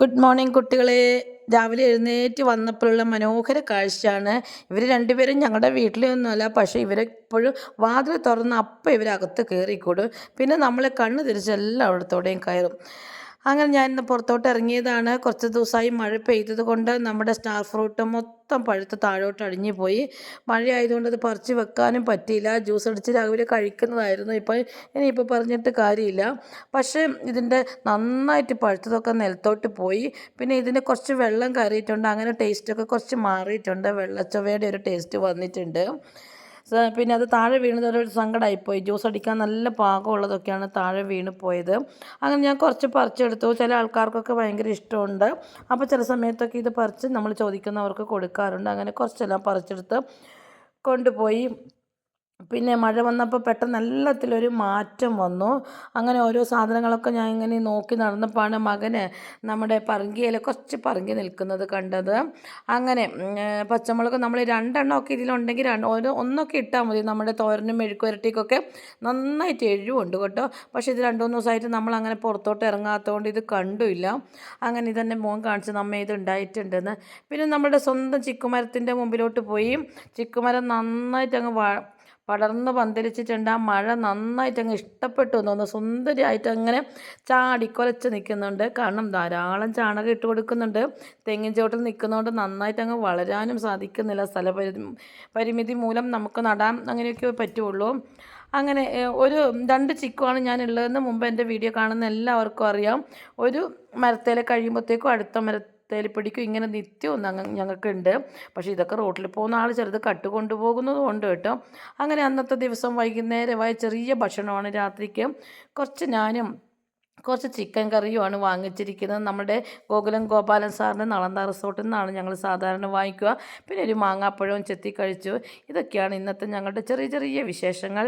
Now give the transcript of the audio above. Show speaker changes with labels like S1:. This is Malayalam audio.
S1: ഗുഡ് മോർണിംഗ് കുട്ടികളെ. രാവിലെ എഴുന്നേറ്റ് വന്നപ്പോഴുള്ള മനോഹര കാഴ്ചയാണ്. ഇവർ രണ്ടുപേരും ഞങ്ങളുടെ വീട്ടിലൊന്നുമല്ല പക്ഷേ ഇവരെപ്പോഴും വാതിൽ തുറന്ന് അപ്പം ഇവരകത്ത് കയറിക്കൂടും. പിന്നെ നമ്മളെ കണ്ണ് തിരിച്ച് എല്ലായിടത്തോടെയും കയറും. അങ്ങനെ ഞാൻ ഇന്ന് പുറത്തോട്ട് ഇറങ്ങിയതാണ് കുറച്ച് ദിവസമായി മഴ പെയ്തത് കൊണ്ട് നമ്മുടെ സ്റ്റാർ ഫ്രൂട്ട് മൊത്തം പഴുത്ത് താഴോട്ട് അടിഞ്ഞു പോയി. മഴയായതുകൊണ്ട് അത് പറിച്ച് വെക്കാനും പറ്റിയില്ല. ജ്യൂസ് അടിച്ച് രാവിലെ കഴിക്കുന്നതായിരുന്നു. ഇപ്പോൾ ഇനിയിപ്പോൾ പറഞ്ഞിട്ട് കാര്യമില്ല. പക്ഷേ ഇതിന്റെ നന്നായിട്ട് പഴുത്തതൊക്കെ നിലത്തോട്ട് പോയി. പിന്നെ ഇതിന് കുറച്ച് വെള്ളം കയറിയിട്ടുണ്ട്. അങ്ങനെ ടേസ്റ്റൊക്കെ കുറച്ച് മാറിയിട്ടുണ്ട്. വെള്ളച്ചൊവയുടെ ഒരു ടേസ്റ്റ് വന്നിട്ടുണ്ട്. പിന്നെ അത് താഴെ വീണത് ഒരു സങ്കടമായിപ്പോയി ജ്യൂസ് അടിക്കാൻ നല്ല പാകമുള്ളതൊക്കെയാണ് താഴെ വീണ് പോയത്. അങ്ങനെ ഞാൻ കുറച്ച് പറിച്ചെടുത്തു. ചില ആൾക്കാർക്കൊക്കെ ഭയങ്കര ഇഷ്ടമുണ്ട്. അപ്പോൾ ചില സമയത്തൊക്കെ ഇത് പറിച്ച് നമ്മൾ ചോദിക്കുന്നവർക്ക് കൊടുക്കാറുണ്ട്. അങ്ങനെ കുറച്ചെല്ലാം പറിച്ചെടുത്ത് കൊണ്ടുപോയി. പിന്നെ മഴ വന്നപ്പോൾ പെട്ടെന്ന് എല്ലാത്തിലൊരു മാറ്റം വന്നു. അങ്ങനെ ഓരോ സാധനങ്ങളൊക്കെ ഞാൻ ഇങ്ങനെ നോക്കി നടന്നപ്പോഴാണ് മകന് നമ്മുടെ പറങ്കിയില കുറച്ച് പറങ്കി നിൽക്കുന്നത് കണ്ടത്. അങ്ങനെ പച്ചമുളക് നമ്മൾ രണ്ടെണ്ണമൊക്കെ ഇതിലുണ്ടെങ്കിൽ രണ്ട് ഓരോ ഒന്നൊക്കെ ഇട്ടാൽ മതി. നമ്മുടെ തോരനും മെഴുക്കുരട്ടിക്കൊക്കെ നന്നായിട്ട് എഴുവുണ്ട് കേട്ടോ. പക്ഷേ ഇത് രണ്ടു മൂന്ന് ദിവസമായിട്ട് നമ്മൾ അങ്ങനെ പുറത്തോട്ട് ഇറങ്ങാത്തതുകൊണ്ട് ഇത് കണ്ടുമില്ല അങ്ങനെ ഇതെന്നെ മോൻ കാണിച്ച് നമ്മ ഇത് ഉണ്ടായിട്ടുണ്ടെന്ന്. പിന്നെ നമ്മുടെ സ്വന്തം ചിക്കുമരത്തിന്റെ മുമ്പിലോട്ട് പോയി. ചിക്കുമരം നന്നായിട്ട് അങ്ങ് പടർന്ന് പന്തലിച്ചിട്ടുണ്ട്. ആ മഴ നന്നായിട്ട് അങ്ങ് ഇഷ്ടപ്പെട്ടു എന്ന് തോന്നുന്നു. സുന്ദരിയായിട്ട് അങ്ങനെ ചാടിക്കൊലച്ച് നിൽക്കുന്നുണ്ട് കാരണം ധാരാളം ചാണകം ഇട്ട് കൊടുക്കുന്നുണ്ട്. തെങ്ങിൻ ചോട്ടിൽ നിൽക്കുന്നതുകൊണ്ട് നന്നായിട്ട് അങ്ങ് വളരാനും സാധിക്കുന്നില്ല. സ്ഥല പരിമിതി മൂലം നമുക്ക് നടാൻ അങ്ങനെയൊക്കെ പറ്റുള്ളൂ. അങ്ങനെ ഒരു രണ്ട് ചിക്കുവാണ് ഞാൻ ഉള്ളതെന്ന് മുമ്പ് എന്റെ വീഡിയോ കാണുന്ന എല്ലാവർക്കും അറിയാം. ഒരു മരത്തേലെ കഴിയുമ്പോഴത്തേക്കും അടുത്ത മരത്തേൽ പിടിക്കും. ഇങ്ങനെ നിത്യവും ഞങ്ങ ഞങ്ങൾക്കുണ്ട്. പക്ഷേ ഇതൊക്കെ റോട്ടിൽ പോകുന്ന ആൾ ചെറുത് കട്ട് കൊണ്ടുപോകുന്നതും ഉണ്ട് കേട്ടോ. അങ്ങനെ അന്നത്തെ ദിവസം വൈകുന്നേരമായ ചെറിയ ഭക്ഷണമാണ് രാത്രിക്ക്. കുറച്ച് ഞാനും കുറച്ച് ചിക്കൻ കറിയുമാണ് വാങ്ങിച്ചിരിക്കുന്നത്. നമ്മുടെ ഗോകുലം ഗോപാലൻ സാറിന്റെ നളന്ത റിസോർട്ടിൽ നിന്നാണ് ഞങ്ങൾ സാധാരണ വാങ്ങിക്കുക. പിന്നെ ഒരു മാങ്ങാപ്പഴവും ചെത്തി കഴിച്ചു. ഇതൊക്കെയാണ് ഇന്നത്തെ ഞങ്ങളുടെ ചെറിയ ചെറിയ വിശേഷങ്ങൾ.